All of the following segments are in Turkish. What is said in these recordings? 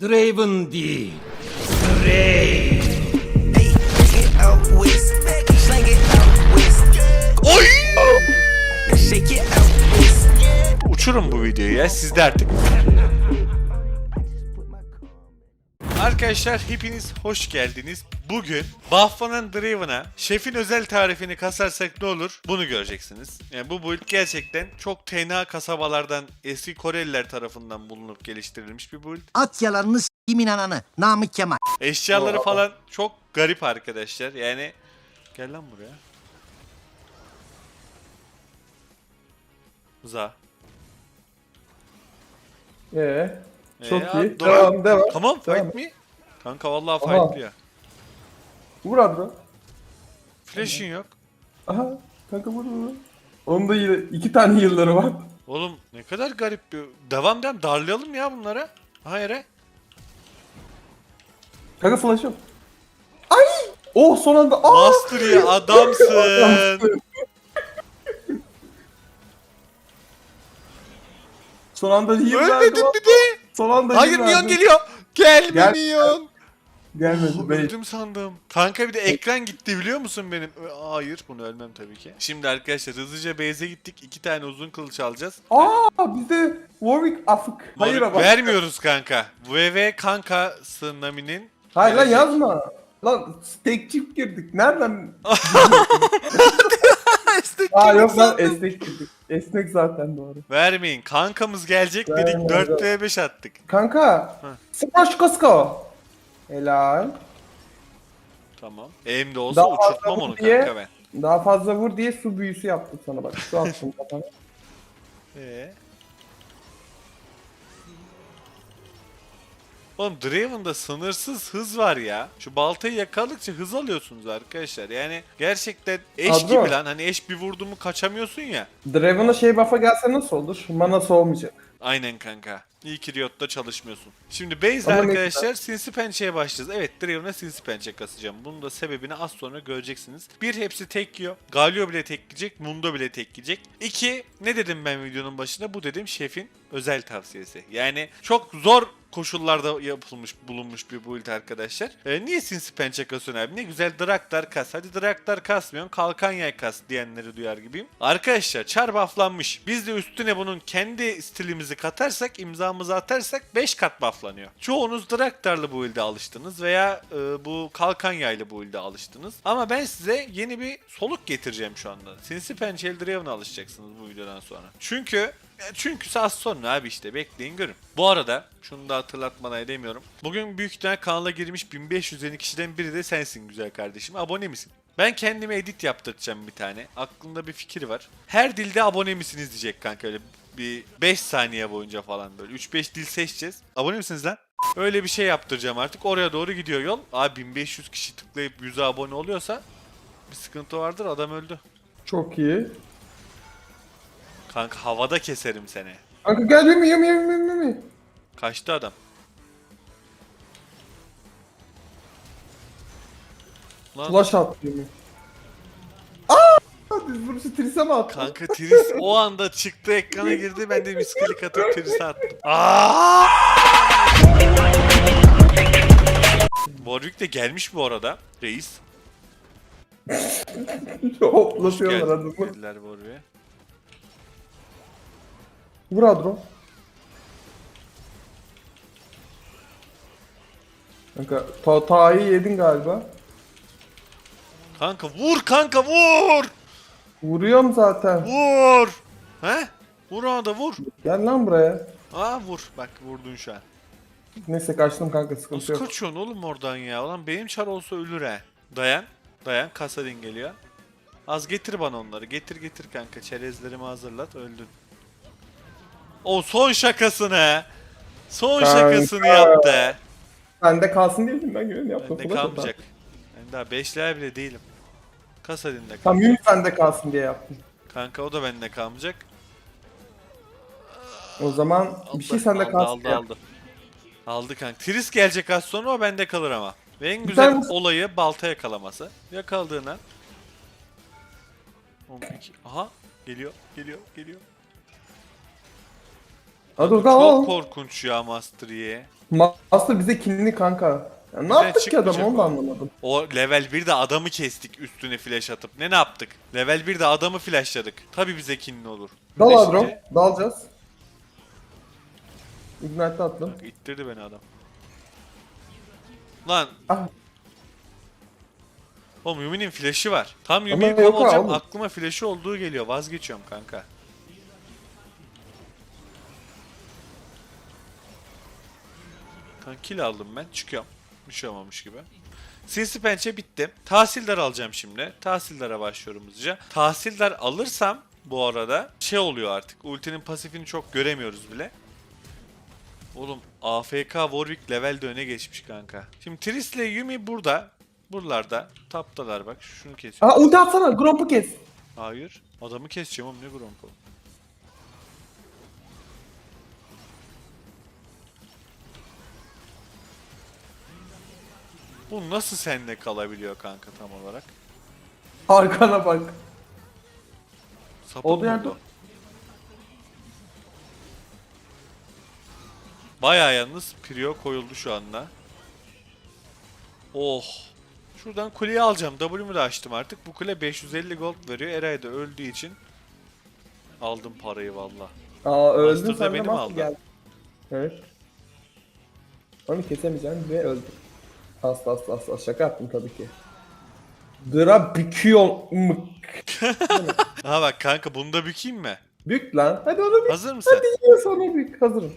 Draven değil. West, Oy! Uçurun bu videoyu ya siz de artık. Arkadaşlar hepiniz hoş geldiniz. Bugün Buff'ın Draven'a şefin özel tarifini kasarsak ne olur bunu göreceksiniz. Yani bu build gerçekten çok tenha kasabalardan eski Koreliler tarafından bulunup geliştirilmiş bir build. At yalanını s**imin ananı. Namık Kemal. Eşyaları falan çok garip arkadaşlar. Yani gel lan buraya. Za. Ee, çok Ee, iyi. Devam, devam. Tamam Devam. fight me. Kanka vallahi Aha. fight ya. Vur Adro. Flash'in yok. Aha, kanka vur vur. Onun da yine iki tane yılları var. Oğlum ne kadar garip bir... Devam devam darlayalım ya bunlara. Hayır. Kanka flash yok. Ay! Oh son anda. Aa! Master ya adamsın. Son anda heal verdi. Ölmedin lan. bir de. Son anda Hayır heal Neon verdi. geliyor. Gelme Gel- Neon. Gelmedi. Bey. öldüm sandım. Kanka bir de ekran gitti biliyor musun benim? Hayır bunu ölmem tabii ki. Şimdi arkadaşlar hızlıca base'e gittik. İki tane uzun kılıç alacağız. Aa bizde Warwick afık. Hayır ama. Vermiyoruz kanka. VV kankası Nami'nin. Hayır lan yazma. Lan tek çift girdik. Nereden? Aa yok lan esnek girdik. Esnek zaten doğru. Vermeyin. Kankamız gelecek dedik Vermem 4 v 5 attık. Kanka. Smash Costco. Helal. Tamam. Eğimde olsa Daha uçurtmam fazla onu diye- kanka ben. Daha fazla vur diye su büyüsü yaptım sana bak. Su attım kafana. Ee? Oğlum Draven'da sınırsız hız var ya. Şu baltayı yakaladıkça hız alıyorsunuz arkadaşlar. Yani gerçekten eş Adro. gibi lan. Hani eş bir vurdu mu kaçamıyorsun ya. Draven'a şey buff'a gelse nasıl olur? Manası olmayacak. Aynen kanka. İyi ki Riot'ta çalışmıyorsun. Şimdi base Ama arkadaşlar sinsi pençeye başlayacağız. Evet Draven'a sinsi pençe kasacağım. Bunun da sebebini az sonra göreceksiniz. Bir hepsi tek yiyor. Galio bile tek yiyecek. Mundo bile tek yiyecek. İki ne dedim ben videonun başında? Bu dedim şefin özel tavsiyesi. Yani çok zor koşullarda yapılmış bulunmuş bir build arkadaşlar. Ee, niye sinsi pençe kasıyorsun abi? Ne güzel Draktar kas. Hadi Draktar kasmıyorsun. Kalkan yay kas diyenleri duyar gibiyim. Arkadaşlar çar bufflanmış. Biz de üstüne bunun kendi stilimizi katarsak, imzamızı atarsak 5 kat bufflanıyor. Çoğunuz Draktar'lı bu build'e alıştınız veya e, bu kalkan yaylı bu build'e alıştınız. Ama ben size yeni bir soluk getireceğim şu anda. Sinsi pençeli Draven'a alışacaksınız bu videodan sonra. Çünkü ya çünkü az sonra abi işte bekleyin görün. Bu arada şunu da hatırlatmadan edemiyorum. Bugün büyük ihtimal kanala girmiş 1550 kişiden biri de sensin güzel kardeşim. Abone misin? Ben kendime edit yaptıracağım bir tane. Aklımda bir fikir var. Her dilde abone misiniz diyecek kanka öyle bir 5 saniye boyunca falan böyle. 3-5 dil seçeceğiz. Abone misiniz lan? Öyle bir şey yaptıracağım artık. Oraya doğru gidiyor yol. Abi 1500 kişi tıklayıp 100'e abone oluyorsa bir sıkıntı vardır adam öldü. Çok iyi. Kanka havada keserim seni. Kanka gel yumi yumi yumi yumi yumi. Kaçtı adam. Lan Flash attı. Düz vuruşu trise mi attı? kanka Tris o anda çıktı ekrana girdi ben de misklik atıp Tris'e attım. Aa! Warwick de gelmiş bu arada reis. Geldin adamı. dediler Warwick'e. Vur Adro. Kanka ta Ta'yı yedin galiba. Kanka vur kanka vur! Vuruyorum zaten. Vur! He? Vur ona da vur. Gel lan buraya. Aa vur. Bak vurdun şu an. Neyse kaçtım kanka sıkıntı Nasıl yok. kaçıyorsun oğlum oradan ya? Ulan benim çar olsa ölür he. Dayan. Dayan. Kasadin geliyor. Az getir bana onları. Getir getir kanka. Çerezlerimi hazırlat. Öldün. O son şakasını. Son Kanka. şakasını yaptı. Bende kalsın diyelim ben görev yaptım. Bende kalmayacak. Ben daha 5 level bile değilim. Kasadin'de kal. Tam Yumi bende kalsın diye yaptım. Kanka o da bende kalmayacak. O zaman Aldı, bir şey sende aldı, kalsın aldı, diye aldı. Aldı kanka. Tris gelecek az sonra o bende kalır ama. Ve en güzel tane- olayı balta yakalaması. Yakaladığına. 12. Aha. Geliyor, geliyor, geliyor. Hadi o Çok zaman al. korkunç ya Master Yi. Master bize kinli kanka. Ya ne yaptık ki adam onu da o. anlamadım. O level 1'de adamı kestik üstüne flash atıp. Ne ne yaptık? Level 1'de adamı flashladık. Tabi bize kinli olur. Dal Bir de Adro. şimdi- Dalacağız. Ignite attım. Bak, İttirdi beni adam. Lan. Ah. Oğlum Yumi'nin flash'ı var. Tam Yumi'yi yok ha oğlum. aklıma flash'ı olduğu geliyor. Vazgeçiyorum kanka. Kanka kill aldım ben. Çıkıyorum. Bir şey olmamış gibi. Sinsi pençe bitti. Tahsildar alacağım şimdi. Tahsildara başlıyorum hızlıca. Tahsildar alırsam bu arada şey oluyor artık. Ultinin pasifini çok göremiyoruz bile. Oğlum AFK Warwick levelde öne geçmiş kanka. Şimdi Triss ile Yumi burada. Buralarda. Taptalar bak. Şunu kesiyor. Aa ulti atsana. Gromp'u kes. Hayır. Adamı keseceğim oğlum ne grompo. Bu nasıl seninle kalabiliyor kanka tam olarak? Arkana bak. Sapık Oldu mı yerde. bu? Baya yalnız Prio koyuldu şu anda. Oh. Şuradan kuleyi alacağım. W'mu da açtım artık. Bu kule 550 gold veriyor. Eray da öldüğü için aldım parayı valla. Aa öldün Master da sen de benim Master aldı. geldi. Evet. Onu kesemeyeceğim ve öldü. Asla asla asla şaka yaptım tabii ki. Dra büküyor mık. Ha bak kanka bunu da bükeyim mi? Bük lan. Hadi onu bük. Hazır mısın? Hadi yiyor sana bük. Hazırım.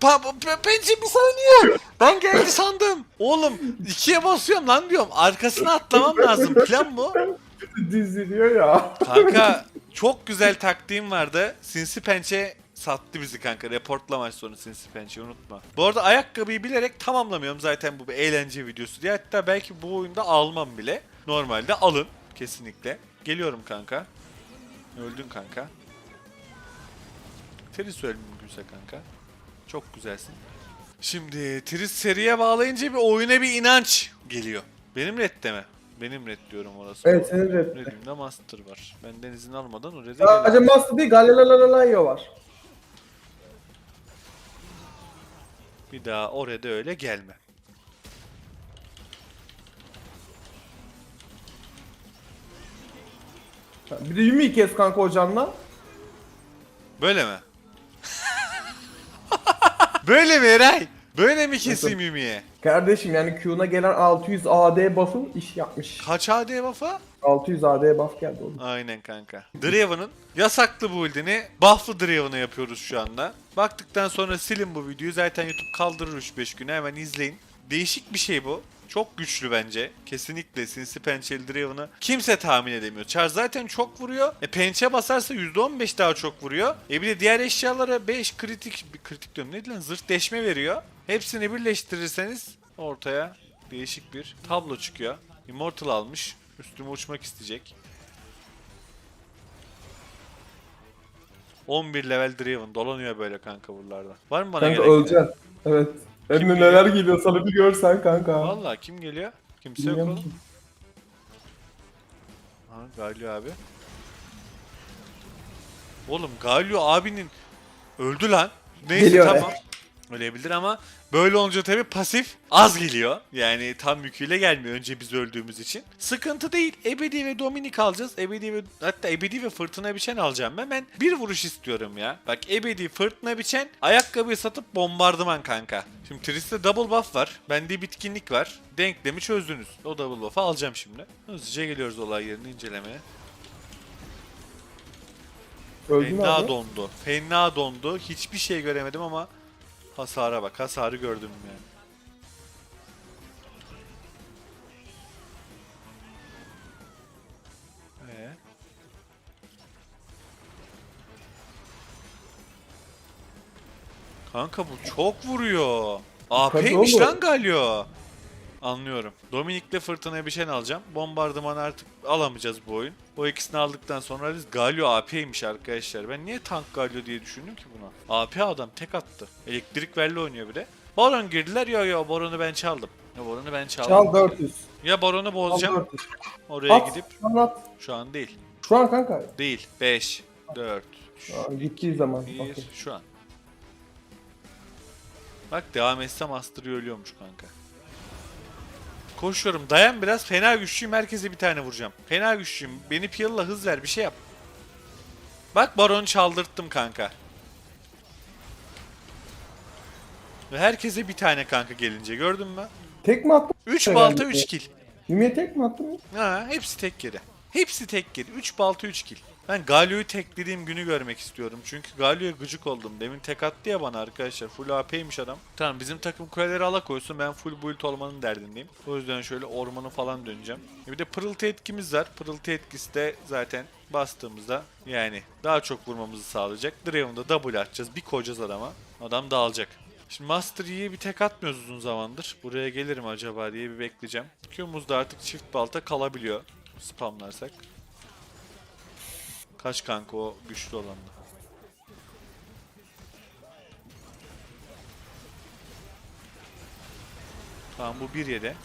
Pa pa- pençe bir saniye. Ben geldi sandım. Oğlum ikiye basıyorum lan diyorum. Arkasına atlamam lazım. Plan bu. Diziliyor ya. Kanka çok güzel taktiğim vardı. Sinsi pençe sattı bizi kanka. Reportla maç sonu sinsi pençe unutma. Bu arada ayakkabıyı bilerek tamamlamıyorum zaten bu bir eğlence videosu diye. Hatta belki bu oyunda almam bile. Normalde alın kesinlikle. Geliyorum kanka. Öldün kanka. Teris öl mümkünse kanka. Çok güzelsin. Şimdi Tris seriye bağlayınca bir oyuna bir inanç geliyor. Benim redde mi? Benim red diyorum orası. Evet senin rap. Redim'de Master var. Benden izin almadan oraya da Sadece. Master değil Galileo var. Bir daha oraya da öyle gelme. Bir de Yumi'yi kes kanka hocanla. Böyle mi? Böyle mi Eray? Böyle mi keseyim Yumi'ye? Kardeşim yani Q'na gelen 600 AD buff'ı iş yapmış. Kaç AD buff'a? 600 AD buff geldi oğlum. Aynen kanka. Draven'ın yasaklı build'ini buff'lı Draven'a yapıyoruz şu anda. Baktıktan sonra silin bu videoyu. Zaten YouTube kaldırır 3-5 güne hemen izleyin. Değişik bir şey bu. Çok güçlü bence. Kesinlikle Sinsi Pençeli Draven'ı kimse tahmin edemiyor. Char zaten çok vuruyor. E pençe basarsa %15 daha çok vuruyor. E bir de diğer eşyalara 5 kritik, kritik diyorum ne lan zırh deşme veriyor. Hepsini birleştirirseniz ortaya değişik bir tablo çıkıyor. Immortal almış. Üstüme uçmak isteyecek. 11 level Draven dolanıyor böyle kanka buralarda. Var mı bana Kanka gelen? öleceksin. Evet. Geliyor? neler geliyor sana bir görsen kanka. Valla kim geliyor? Kimse yok Bilmiyorum oğlum. ki. Ha Galio abi. Oğlum Galio abinin öldü lan. Neyse Geliyor, tamam. Ölebilir ama böyle olunca tabi pasif az geliyor. Yani tam yüküyle gelmiyor önce biz öldüğümüz için. Sıkıntı değil. Ebedi ve Dominik alacağız. Ebedi ve hatta Ebedi ve Fırtına Biçen alacağım ben. Ben bir vuruş istiyorum ya. Bak Ebedi, Fırtına Biçen ayakkabıyı satıp bombardıman kanka. Şimdi Trist'te double buff var. Bende bitkinlik var. Denklemi çözdünüz. O double buff'ı alacağım şimdi. Hızlıca geliyoruz olay yerini incelemeye. Öldün Fena abi. dondu. Fena dondu. Hiçbir şey göremedim ama hasara bak. Hasarı gördüm yani. Ee? Kanka bu çok vuruyor. AP'ymiş lan Galio. Anlıyorum. Dominik'le Fırtına'ya bir şey alacağım. Bombardıman artık alamayacağız bu oyun. O ikisini aldıktan sonra biz Galio AP'ymiş arkadaşlar. Ben niye tank Galio diye düşündüm ki buna? AP adam tek attı. Elektrik verli oynuyor bir de. Baron girdiler ya ya Baron'u ben çaldım. Ya Baron'u ben çaldım. Çal 400. Ya Baron'u Çal bozacağım 400. oraya At. gidip. Anlat. Şu an değil. Şu an kanka. Değil. 5, 4, Aa, gittiği zaman. Bir, Okey. şu an. Bak devam etsem Aster'ı ölüyormuş kanka. Koşuyorum. Dayan biraz. Fena güçlüyüm. Herkese bir tane vuracağım. Fena güçlüyüm. Beni Peel'la hız ver. Bir şey yap. Bak Baron çaldırttım kanka. Ve herkese bir tane kanka gelince gördün mü? Tek mi attın? 3 Herhalde. balta 3 kill. Yumi'ye tek mi attın? Ha, hepsi tek yedi. Hepsi tek yedi. 3 balta 3 kill. Ben Galio'yu teklediğim günü görmek istiyorum. Çünkü Galio'ya gıcık oldum. Demin tek attı ya bana arkadaşlar. Full AP'ymiş adam. Tamam bizim takım kuleleri ala koysun. Ben full build olmanın derdindeyim. O yüzden şöyle ormanı falan döneceğim. E Bir de pırıltı etkimiz var. Pırıltı etkisi de zaten bastığımızda yani daha çok vurmamızı sağlayacak. Draven'da double atacağız. Bir koyacağız adama. Adam dağılacak. Şimdi Master Yi'ye bir tek atmıyoruz uzun zamandır. Buraya gelirim acaba diye bir bekleyeceğim. Q'muzda artık çift balta kalabiliyor. Spamlarsak. Kaç kanka o güçlü olan da. Tamam bu bir yedi.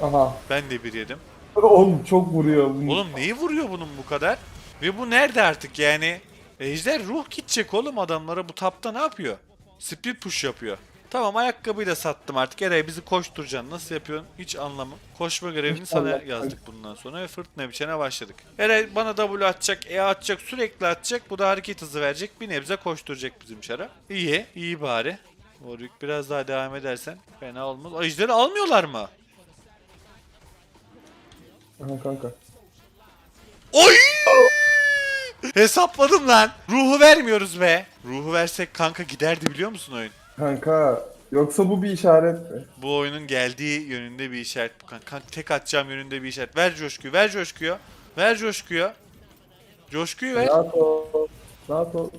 Aha. Ben de bir yedim. Oğlum çok vuruyor. bu. Oğlum neyi vuruyor bunun bu kadar? Ve bu nerede artık yani? Ejder ruh gidecek oğlum adamlara bu tapta ne yapıyor? Split push yapıyor. Tamam ayakkabıyla sattım artık. Eray bizi koşturacaksın. Nasıl yapıyorsun? Hiç anlamam. Koşma görevini sana yazdık bundan sonra ve fırtına biçene başladık. Eray bana W atacak, E atacak, sürekli atacak. Bu da hareket hızı verecek. Bir nebze koşturacak bizim çara. İyi, iyi bari. Warwick biraz daha devam edersen fena olmaz. Ejderi almıyorlar mı? Aha kanka. Oy! Hesapladım lan. Ruhu vermiyoruz be. Ruhu versek kanka giderdi biliyor musun oyun? Kanka yoksa bu bir işaret mi? Bu oyunun geldiği yönünde bir işaret bu kanka. Kanka tek atacağım yönünde bir işaret. Ver coşkuyu, ver coşkuyu. Ver coşkuyu. Coşkuyu ver. Rahat ol. Rahat ol.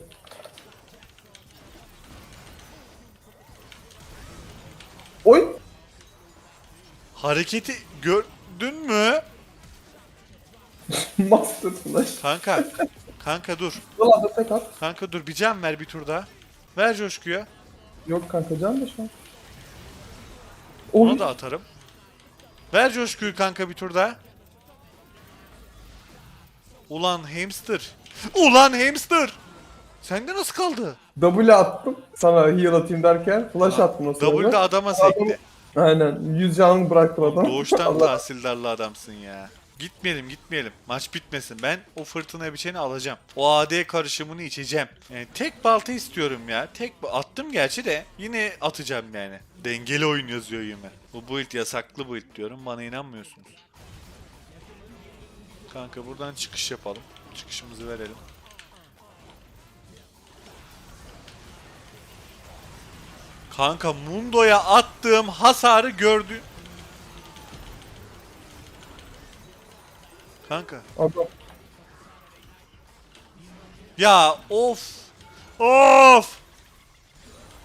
Oy. Hareketi gördün mü? Master Flash. Kanka. Kanka dur. Valla da tek at. Kanka dur bir can ver bir tur daha. Ver coşkuyu. Yok kanka can da şu an. Onu da atarım. Ver coşkuyu kanka bir tur daha. Ulan hamster. Ulan hamster. Sende nasıl kaldı? W attım. Sana heal atayım derken flash attım o sırada. W'de adama sekti. Aynen. 100 canını bıraktım adam. Doğuştan Allah. tahsildarlı adamsın ya. Gitmeyelim gitmeyelim. Maç bitmesin. Ben o fırtına biçeni alacağım. O AD karışımını içeceğim. Yani tek balta istiyorum ya. Tek attım gerçi de yine atacağım yani. Dengeli oyun yazıyor yine. Bu build yasaklı build diyorum. Bana inanmıyorsunuz. Kanka buradan çıkış yapalım. Çıkışımızı verelim. Kanka Mundo'ya attığım hasarı gördü. Kanka. Adam. Ya of. Of.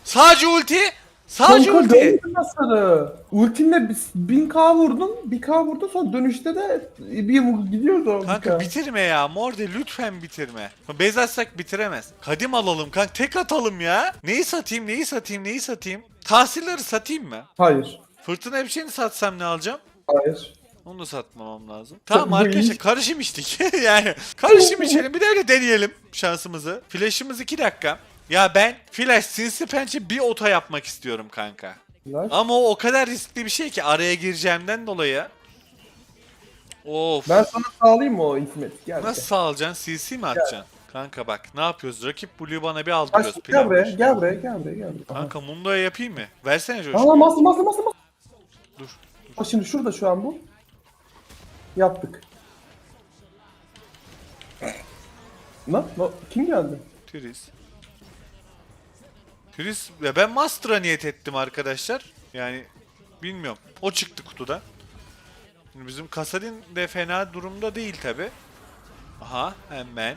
Sadece ulti. Sadece Kanka ulti. hasarı. Ultinle 1000k vurdun. 1k vurdun sonra dönüşte de bir gidiyordu Kanka 1K. bitirme ya. Morde lütfen bitirme. Bez atsak bitiremez. Kadim alalım kanka. Tek atalım ya. Neyi satayım neyi satayım neyi satayım. Tahsilleri satayım mı? Hayır. Fırtına bir şeyini satsam ne alacağım? Hayır. Onu da satmamam lazım. Tamam arkadaşlar karışım içtik. yani karışım içelim bir de öyle deneyelim şansımızı. Flash'ımız 2 dakika. Ya ben Flash Sinsi Penç'e bir ota yapmak istiyorum kanka. Flash. Ama o o kadar riskli bir şey ki araya gireceğimden dolayı. Of. Ben sana sağlayayım mı o? Gel. Nasıl sağlayacaksın? CC mi atacaksın? Kanka bak ne yapıyoruz? Rakip Blue'yu bana bir aldırıyoruz. gel buraya, gel buraya, gel buraya, gel buraya. Aha. Kanka Mundo'ya yapayım mı? Versene Aa, coşku. master, master, master, master. Dur. Bak şimdi şurada şu an bu. Yaptık. Lan, lan, kim geldi? Tris. Tris ya ben Master'a niyet ettim arkadaşlar. Yani bilmiyorum. O çıktı kutuda. Bizim Kasadin de fena durumda değil tabi. Aha hemen.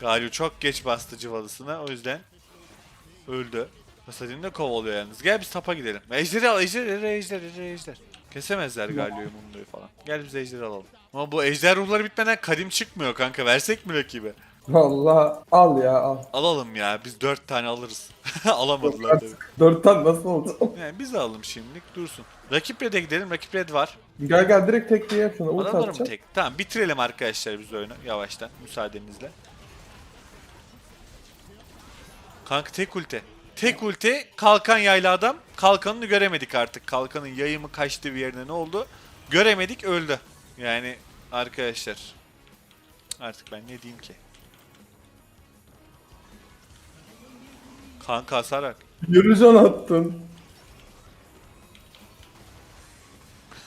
Galio çok geç bastı cıvalısına o yüzden öldü. Kasadin de kovalıyor yalnız. Gel biz tapa gidelim. Ejderi al ejder ejder ejder ejder ejder. Kesemezler Galio'yu Mundo'yu falan. Gel biz ejderi alalım. Ama bu ejder ruhları bitmeden kadim çıkmıyor kanka. Versek mi rakibe? Vallahi al ya al. Alalım ya biz dört tane alırız. Alamadılar tabii. Dört tane nasıl oldu? Yani biz alalım şimdilik dursun. Rakip Red'e gidelim. Rakip Red var. gel gel direkt tek yap şunu. Ult mı atacağım. tek? Tamam bitirelim arkadaşlar biz oyunu yavaştan müsaadenizle. Kanka tek ulti. Tek ulti kalkan yaylı adam. Kalkanını göremedik artık. Kalkanın yayı mı kaçtı bir yerine ne oldu? Göremedik öldü. Yani arkadaşlar. Artık ben ne diyeyim ki? Kanka hasarak. Yürücan attın.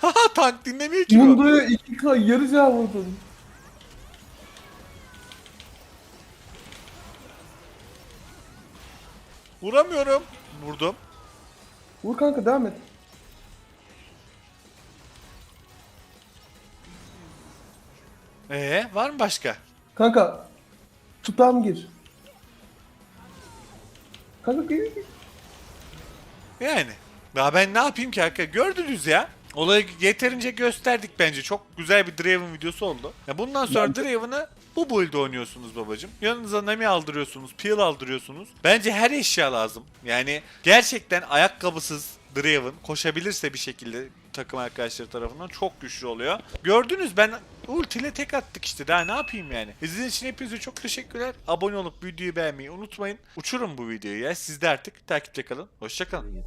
Haha tank dinlemiyor ki bu. Mundo'ya 2K yarıca vurdun. Vuramıyorum. Vurdum. Vur kanka devam et. Ee, var mı başka? Kanka tutam gir. Kanka gir. Yani. Ya ben ne yapayım ki arkadaşlar? Gördünüz ya. Olayı yeterince gösterdik bence. Çok güzel bir Draven videosu oldu. Ya bundan sonra Draven'ı bu build'de oynuyorsunuz babacım. Yanınıza Nami aldırıyorsunuz, Peel aldırıyorsunuz. Bence her eşya lazım. Yani gerçekten ayakkabısız Draven koşabilirse bir şekilde takım arkadaşları tarafından çok güçlü oluyor. Gördünüz ben ultiyle tek attık işte daha ne yapayım yani. İzlediğiniz için hepinize çok teşekkürler. Abone olup videoyu beğenmeyi unutmayın. Uçurun bu videoyu ya. Siz de artık takipte kalın. Hoşçakalın.